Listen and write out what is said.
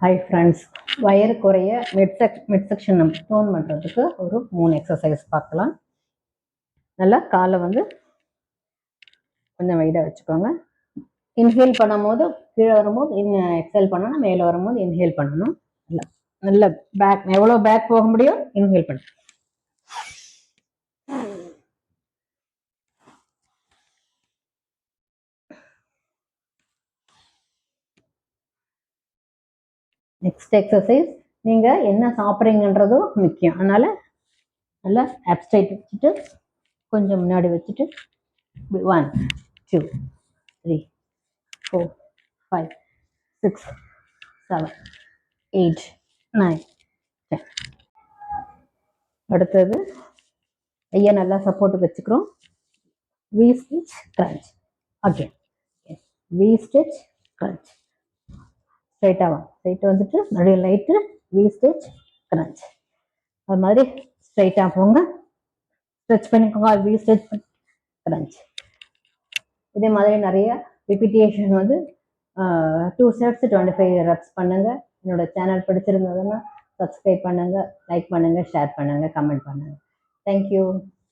High friends வயறு குறைய mid sec mid section நம்ம டோன் பண்ணுறதுக்கு ஒரு மூணு எக்ஸசைஸ் பார்க்கலாம். நல்லா காலை வந்து கொஞ்சம் வெயிட்டாக வச்சுக்கோங்க. இன்ஹேல் பண்ணும்போது கீழே வரும்போது இன் எக்ஸேல் பண்ணணும். மேலே வரும்போது இன்ஹேல் பண்ணணும். நல்லா. நல்ல பேக் எவ்வளோ பேக் போக முடியும்? இன்ஹேல் பண்ணணும். நெக்ஸ்ட் எக்ஸசைஸ் நீங்கள் என்ன சாப்பிட்றீங்கன்றதும் முக்கியம். அதனால் நல்லா அப்டைட் வச்சுட்டு கொஞ்சம் முன்னாடி வச்சுட்டு one two three four five six seven eight nine ten அடுத்தது ஐயா நல்லா சப்போர்ட் வச்சுக்கிறோம். V stitch crunch okay V stitch crunch ஸ்ட்ரைட்டாக வாங்க ஸ்ட்ரைட்டாக வந்துட்டு மறுபடியும் லைட்டு வி ஸ்டிச் கிரன்ச் அது மாதிரி ஸ்ட்ரைட்டாக போங்க. ஸ்ட்ரெச் பண்ணிக்கோங்க வி ஸ்டிச் கிரன்ச் இதே மாதிரி நிறைய ரிப்பீட்டேஷன் வந்து two sets twenty five reps பண்ணுங்கள் என்னோட சேனல் பிடிச்சிருந்ததுன்னா சப்ஸ்கிரைப் பண்ணுங்கள் லைக் பண்ணுங்கள் ஷேர் பண்ணுங்கள் கமெண்ட் பண்ணுங்கள் தேங்க்யூ